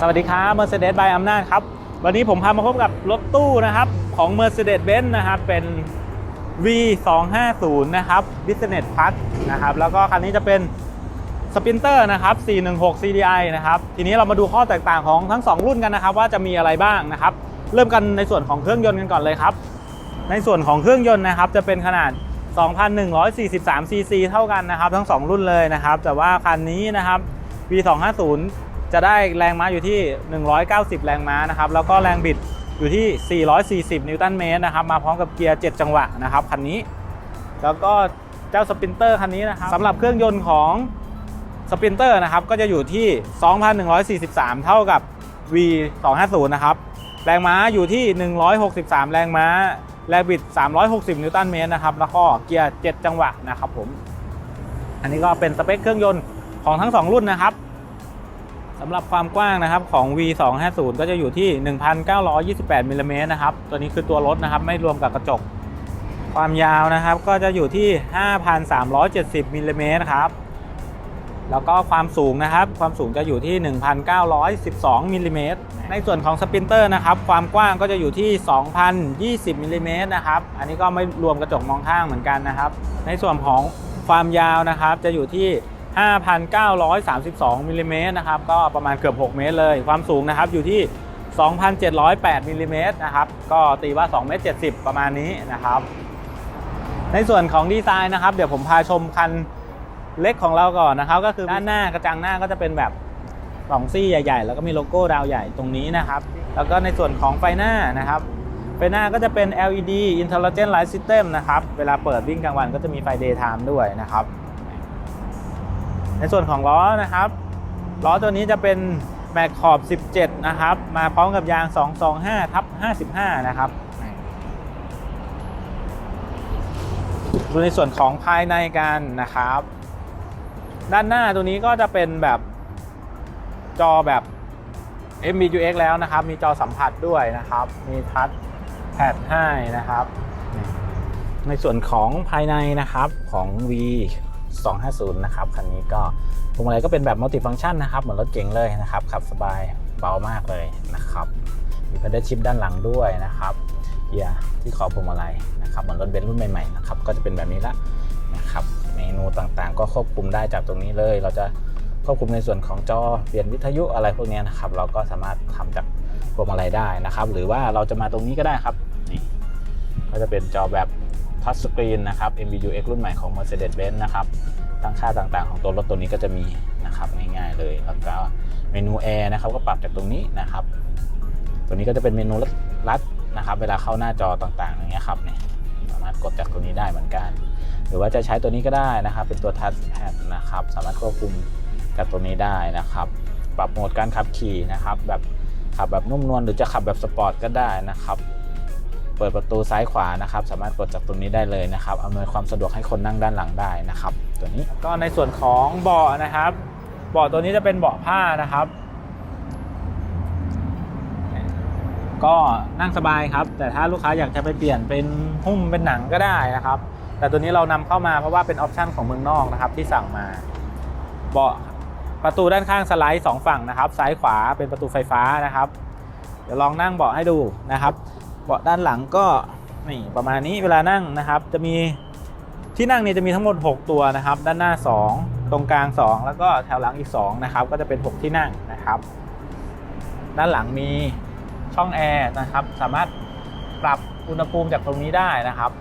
สวัสดีครับ Mercedes by อำนาจครับ วันนี้ผมพามาพบกับรถตู้นะครับ ของ Mercedes-Benz นะครับ เป็น V 2 5 0 นะครับ Business Plus นะครับ แล้วก็คันนี้จะเป็น Sprinter นะครับ 416 CDI นะครับ ทีนี้เรามาดูข้อแตกต่างของทั้ง 2 รุ่นกันนะครับ ว่าจะมีอะไรบ้างนะครับ เริ่มกันในส่วนของเครื่องยนต์กันก่อนเลยครับ ในส่วนของเครื่องยนต์นะครับ จะเป็นขนาด 2,143 cc เท่ากันนะครับ ทั้ง 2 รุ่นเลยนะครับ แต่ว่าคันนี้นะครับ V 2 5 0 จะได้แรงม้าอยู่ที่ 190 แรงม้านะครับ แล้วก็แรงบิดอยู่ที่ 440 นิวตันเมตรนะครับ มาพร้อมกับเกียร์ 7 จังหวะนะครับคันนี้ แล้วก็เจ้าสปินเตอร์คันนี้นะครับสำหรับเครื่องยนต์ของสปินเตอร์นะครับ ก็จะอยู่ที่ 2,143 เท่ากับ V 2 5 0นะครับ แรงม้าอยู่ที่ 163 แรงม้า แรงบิด 360 นิวตันเมตรนะครับ แล้วก็เกียร์ 7 จังหวะนะครับผม อันนี้ก็เป็นสเปคเครื่องยนต์ของทั้ง 2 รุ่นนะครับ สำหรับความกว้างนะครับของ V 2 5 0 ก็จะอยู่ที่ 1,928มิลลิเมตรนะครับ ตัวนี้คือตัวรถนะครับไม่รวมกับกระจก ความยาวนะครับก็จะอยู่ที่ 5,370มิลลิเมตรครับ แล้วก็ความสูงนะครับ ความสูงจะอยู่ที่ 1,912มิลลิเมตร ในส่วนของสปินเตอร์นะครับ ความกว้างก็จะอยู่ที่ 2,020มิลลิเมตรนะครับ อันนี้ก็ไม่รวมกระจกมองข้างเหมือนกันนะครับ ในส่วนของความยาวนะครับจะอยู่ที่ 5,932มิลลิเมตรนะครับก็ประมาณเกือบ 6 เมตรเลย ความสูงนะครับอยู่ที่ 2,708มิลลิเมตรนะครับก็ตีว่า2เมตร70 ประมาณนี้นะครับ ในส่วนของดีไซน์นะครับ เดี๋ยวผมพาชมคันเล็กของเราก่อนนะครับ ก็คือด้านหน้ากระจังหน้าก็จะเป็นแบบสองซี่ใหญ่ ๆ แล้วก็มีโลโก้ดาวใหญ่ตรงนี้นะครับ แล้วก็ในส่วนของไฟหน้านะครับไฟหน้าก็จะเป็น LED Intelligent Light System นะครับ เวลาเปิดวิ่งกลางวันก็จะมีไฟ Daytime ด้วยนะครับ ในส่วนของล้อนะครับ ล้อตัวนี้จะเป็นแม็กขอบ 17 นะครับ มาพร้อมกับยาง 225ทับ55 นะครับ ดูในส่วนของภายในกันนะครับ ด้านหน้าตัวนี้ก็จะเป็นแบบจอแบบ MBUX แล้วนะครับ มีจอสัมผัสด้วยนะครับ มีทัชแพดให้นะครับ ในส่วนของภายในนะครับของ V 250 นะครับ คันนี้ก็พวงมาลัยก็เป็นแบบมัลติฟัง c t ชันนะครับ เหมือนรถเก๋งเลยนะครับ ขับสบายเบามากเลยนะครับ มีพัดเดิลชิพด้านหลังด้วยนะครับเกียร์ที่ขอบพวงมาลัยนะครับ เหมือนรถเบนซ์รุ่นใหม่ๆนะครับ ก็จะเป็นแบบนี้ละนะครับ เมนูต่างๆ ก็ควบคุมได้จากตรงนี้เลย เราจะควบคุมในส่วนของจอเปลี่ยนวิทยุอะไรพวกนี้นะครับ เราก็สามารถทำจากพวงมาลัยได้นะครับ หรือว่าเราจะมาตรงนี้ก็ได้ครับ นี่ ก็จะเป็นจอแบบ ทัชสกรีนนะครับ MBUX รุ่นใหม่ของ Mercedes-Benz นะครับตั้งค่าต่างๆ ของตัวรถตัวนี้ก็จะมีนะครับง่ายๆเลย แล้วก็เมนูแอร์นะครับก็ปรับจากตรงนี้นะครับ ตัวนี้ก็จะเป็นเมนูลัดนะครับ เวลาเข้าหน้าจอต่างๆอย่างเงี้ยครับเนี่ยสามารถกดจากตัวนี้ได้เหมือนกัน หรือว่าจะใช้ตัวนี้ก็ได้นะครับ เป็นตัวทัชแพดนะครับ สามารถควบคุมจากตัวนี้ได้นะครับ ปรับโหมดการขับขี่นะครับ แบบขับแบบนุ่มนวลหรือจะขับแบบสปอร์ตก็ได้นะครับ เปิดประตูซ้ายขวานะครับ สามารถกดจากตรงนี้ได้เลยนะครับอำนวยความสะดวกให้คนนั่งด้านหลังได้นะครับ ตัวนี้ก็ในส่วนของเบาะนะครับเบาะตัวนี้จะเป็นเบาะผ้านะครับ ก็นั่งสบายครับ แต่ถ้าลูกค้าอยากจะไปเปลี่ยนเป็นหุ้มเป็นหนังก็ได้นะครับ แต่ตัวนี้เรานำเข้ามาเพราะว่าเป็นออปชั่นของเมืองนอกนะครับ ที่สั่งมาเบาะประตูด้านข้างสไลด์สองฝั่งนะครับ ซ้ายขวาเป็นประตูไฟฟ้านะครับ เดี๋ยวลองนั่งเบาะให้ดูนะครับ เบาะด้านหลังก็นี่ประมาณนี้เวลานั่งนะครับ จะมีที่นั่งเนี่ยจะมีทั้งหมด 6 ตัวนะครับ ด้านหน้า 2 ตรงกลาง 2 แล้วก็แถวหลังอีก2นะครับก็จะเป็น 6 ที่นั่งนะครับ ด้านหลังมีช่องแอร์นะครับ สามารถปรับอุณหภูมิจากตรงนี้ได้นะครับ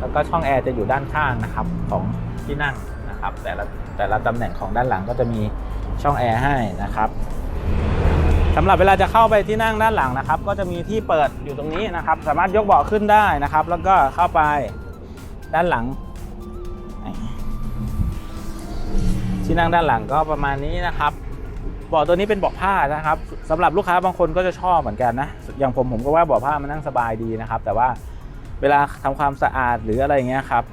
แล้วก็ช่องแอร์จะอยู่ด้านข้างนะครับของที่นั่งนะครับ แต่ละแต่ละตำแหน่งของด้านหลังก็จะมีช่องแอร์ให้นะครับ สำหรับเวลาจะเข้าไปที่นั่งด้านหลังนะครับ ก็จะมีที่เปิดอยู่ตรงนี้นะครับ สามารถยกเบาะขึ้นได้นะครับ แล้วก็เข้าไปด้านหลัง ที่นั่งด้านหลังก็ประมาณนี้นะครับเบาะตัวนี้เป็นเบาะผ้านะครับสำหรับลูกค้าบางคนก็จะชอบเหมือนกันนะอย่างผมผมก็ว่าเบาะผ้ามันนั่งสบายดีนะครับ แต่ว่าเวลาทำความสะอาดหรืออะไรอย่างเงี้ยครับ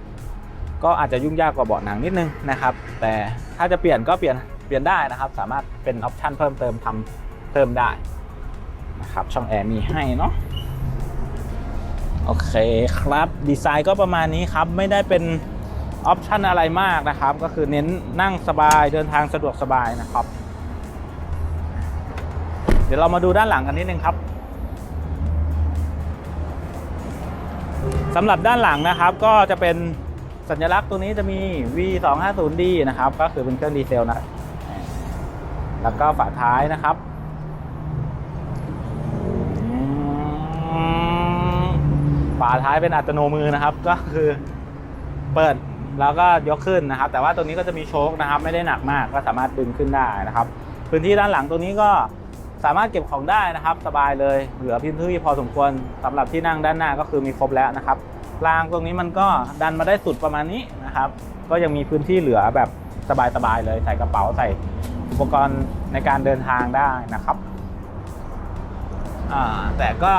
ก็อาจจะยุ่งยากกว่าเบาะหนังนิดนึงนะครับ แต่ถ้าจะเปลี่ยนก็เปลี่ยนเปลี่ยนได้นะครับ สามารถเป็นออปชันเพิ่มเติมทำ เพิ่มได้นะครับช่องแอร์มีให้เนาะโอเคครับดีไซน์ก็ประมาณนี้ครับไม่ได้เป็นออปชันอะไรมากนะครับ ก็คือเน้นนั่งสบายเดินทางสะดวกสบายนะครับ เดี๋ยวเรามาดูด้านหลังกันนิดนึงครับสำหรับด้านหลังนะครับก็จะเป็นสัญลักษณ์ตัวนี้จะมี V250D นะครับ ก็คือเป็นเครื่องดีเซลนะ แล้วก็ฝาท้ายนะครับอืม ฝาท้ายเป็นอัตโนมือนะครับ ก็คือเปิดแล้วก็ยกขึ้นนะครับ แต่ว่าตัวนี้ก็จะมีโชคนะครับ ไม่ได้หนักมากก็สามารถดึงขึ้นได้นะครับ พื้นที่ด้านหลังตรงนี้ก็สามารถเก็บของได้นะครับ สบายเลยเหลือพื้นที่พอสมควรสำหรับที่นั่งด้านหน้าก็คือมีครบแล้วนะครับรางตรงนี้มันก็ดันมาได้สุดประมาณนี้นะครับ ก็ยังมีพื้นที่เหลือแบบสบายๆเลยใส่กระเป๋าใส่อุปกรณ์ในการเดินทางได้นะครับแต่ก็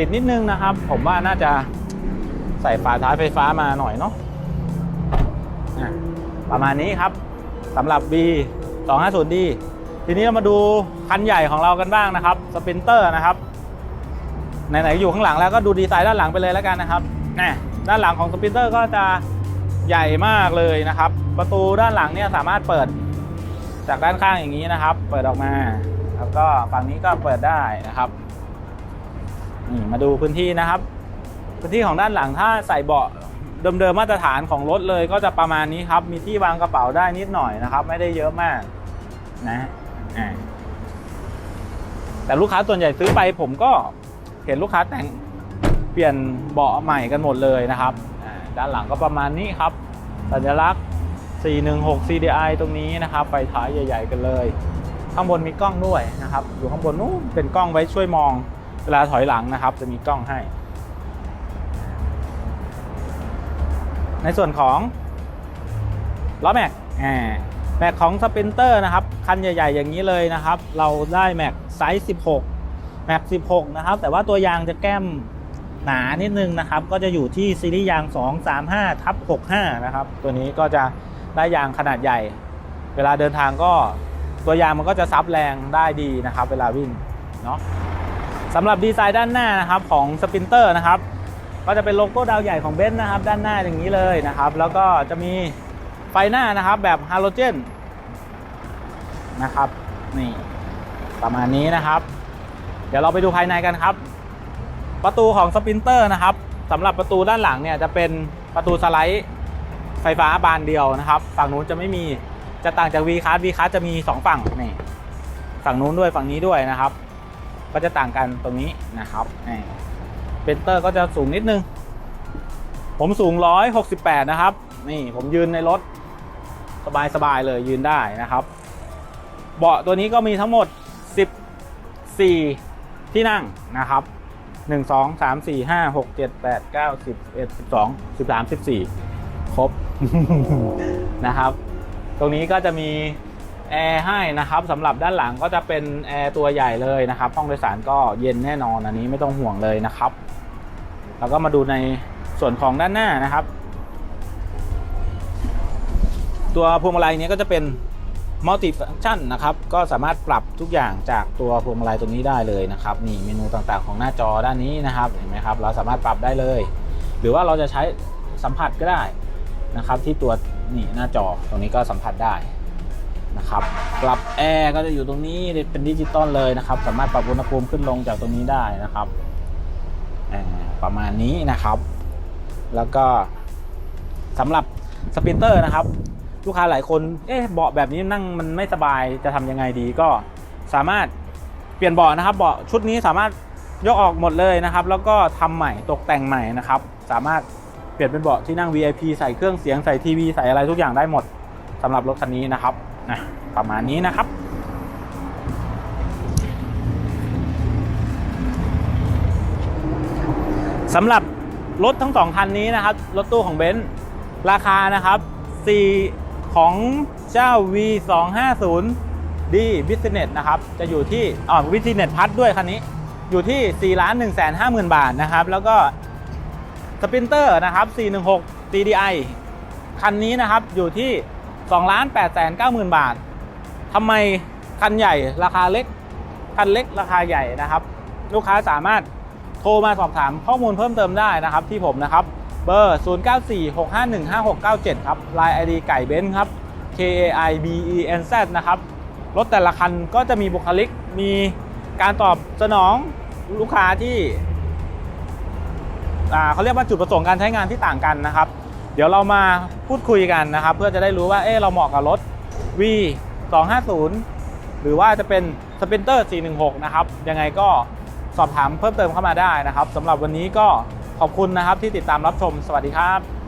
ติดนิดนึงนะครับ ผมว่าน่าจะใส่ฝาท้ายไฟฟ้ามาหน่อยเนาะประมาณนี้ครับสำหรับ B 250D ทีนี้เรามาดูคันใหญ่ของเรากันบ้างนะครับสปินเตอร์นะครับไหนๆอยู่ข้างหลังแล้วก็ดูดีไซน์ด้านหลังไปเลยแล้วกันนะครับแน่ด้านหลังของสปินเตอร์ก็จะใหญ่มากเลยนะครับ ประตูด้านหลังเนี่ยสามารถเปิดจากด้านข้างอย่างนี้นะครับ เปิดออกมา แล้วก็ฝั่งนี้ก็เปิดได้นะครับ นี่มาดูพื้นที่นะครับ พื้นที่ของด้านหลังถ้าใส่เบาะเดิมๆมาตรฐานของรถเลยก็จะประมาณนี้ครับ มีที่วางกระเป๋าได้นิดหน่อยนะครับ ไม่ได้เยอะมากนะแต่ลูกค้าส่วนใหญ่ซื้อไปผมก็เห็นลูกค้าแต่งเปลี่ยนเบาะใหม่กันหมดเลยนะครับ ด้านหลังก็ประมาณนี้ครับ สัญลักษณ์ 416 CDI ตรงนี้นะครับไฟท้ายใหญ่ ๆ กันเลย ข้างบนมีกล้องด้วยนะครับ อยู่ข้างบนนู้นเป็นกล้องไว้ช่วยมอง เวลาถอยหลังนะครับ จะมีกล้องให้ ในส่วนของล้อแม็กแม็กของสปินเตอร์นะครับ คันใหญ่ ๆ อย่างนี้เลยนะครับ เราได้แม็กไซส์ 16 แม็ก 16 นะครับ แต่ว่าตัวยางจะแก้มหนานิดนึงนะครับ ก็จะอยู่ที่ซีรีส์ยาง 235ทับ65 นะครับ ตัวนี้ก็จะได้ยางขนาดใหญ่ เวลาเดินทางก็ตัวยางมันก็จะซับแรงได้ดีนะครับ เวลาวิ่งเนาะ สำหรับดีไซน์ด้านหน้านะครับของสปินเตอร์นะครับก็จะเป็นโลโก้ดาวใหญ่ของเบนซ์นะครับ ด้านหน้าอย่างนี้เลยนะครับ แล้วก็จะมีไฟหน้านะครับแบบฮาโลเจนนะครับนี่ประมาณนี้นะครับ เดี๋ยวเราไปดูภายในกันครับ ประตูของสปินเตอร์นะครับสำหรับประตูด้านหลังเนี่ยจะเป็นประตูสไลด์ไฟฟ้าบานเดียวนะครับ ฝั่งนู้นจะไม่มีจะต่างจาก V คัส V คัสจะมี 2 ฝั่งนี่ฝั่งนู้นด้วยฝั่งนี้ด้วยนะครับ ก็จะต่างกันตรงนี้นะครับนี่เบนเตอร์ก็จะสูงนิดนึง ผมสูง 168 นะครับ นี่ผมยืนในรถสบายๆเลยยืนได้นะครับ เบาะตัวนี้ก็มีทั้งหมด 14 ที่นั่งนะครับ 1 2 3 4 5 6 7 8 9 10 11 12 13 14 ครบนะครับ ตรงนี้ก็จะมี แอร์ให้นะครับสำหรับด้านหลังก็จะเป็นแอร์ตัวใหญ่เลยนะครับห้องโดยสารก็เย็นแน่นอนอันนี้ไม่ต้องห่วงเลยนะครับ แล้วก็มาดูในส่วนของด้านหน้านะครับ ตัวพวงมาลัยนี้ก็จะเป็นมัลติฟังชันนะครับก็สามารถปรับทุกอย่างจากตัวพวงมาลัยตรงนี้ได้เลยนะครับนี่เมนูต่างๆของหน้าจอด้านนี้นะครับเห็นไหมครับ เราสามารถปรับได้เลย หรือว่าเราจะใช้สัมผัสก็ได้นะครับ ที่ตัวนี่หน้าจอตรงนี้ก็สัมผัสได้ นะครับปรับแอร์ก็จะอยู่ตรงนี้เป็นดิจิตอลเลยนะครับ สามารถปรับอุณหภูมิขึ้นลงจากตรงนี้ได้นะครับประมาณนี้นะครับ แล้วก็สำหรับสปินเตอร์นะครับ ลูกค้าหลายคนเอ๊ะเบาะแบบนี้นั่งมันไม่สบายจะทำยังไงดีก็สามารถเปลี่ยนเบาะนะครับเบาะชุดนี้สามารถยกออกหมดเลยนะครับ แล้วก็ทำใหม่ตกแต่งใหม่นะครับ สามารถเปลี่ยนเป็นเบาะที่นั่ง VIP ใส่เครื่องเสียงใส่ทีวีใส่อะไรทุกอย่างได้หมดสำหรับรถคันนี้นะครับ นะประมาณนี้นะครับ สำหรับรถทั้งสองคันนี้นะครับ รถตู้ของเบนซ์ราคานะครับ 4 ของเจ้า V250D Business นะครับ จะอยู่ที่อ๋อ Business Plus ด้วยคันนี้อยู่ที่4 1 5 0 0 0 0 บาทนะครับ แล้วก็สปินเตอร์นะครับ 416 TDI คันนี้นะครับอยู่ที่ 2ล้าน8แสน9 0 0 0 0บาททำไมคันใหญ่ราคาเล็ก คันเล็กราคาใหญ่นะครับ ลูกค้าสามารถโทรมาสอบถามข้อมูลเพิ่มเติมได้นะครับ ที่ผมนะครับ เบอร์ 0946515697 ครับ Line ID ไก่เบนซ์ครับ K A I B E N Z นะครับ รถแต่ละคันก็จะมีบุคลิก มีการตอบสนองลูกค้าที่อ่าเขาเรียกว่าจุดประสงค์การใช้งานที่ต่างกันนะครับ ดี๋ยวเรามาพูดคุยกันนะครับ เพื่อจะได้รู้ว่าเออเราเหมาะกับรถ V 250หรือว่าจะเป็น Sprinter 416 นะครับ ยังไงก็สอบถามเพิ่มเติมเข้ามาได้นะครับสำหรับวันนี้ก็ขอบคุณนะครับที่ติดตามรับชม สวัสดีครับ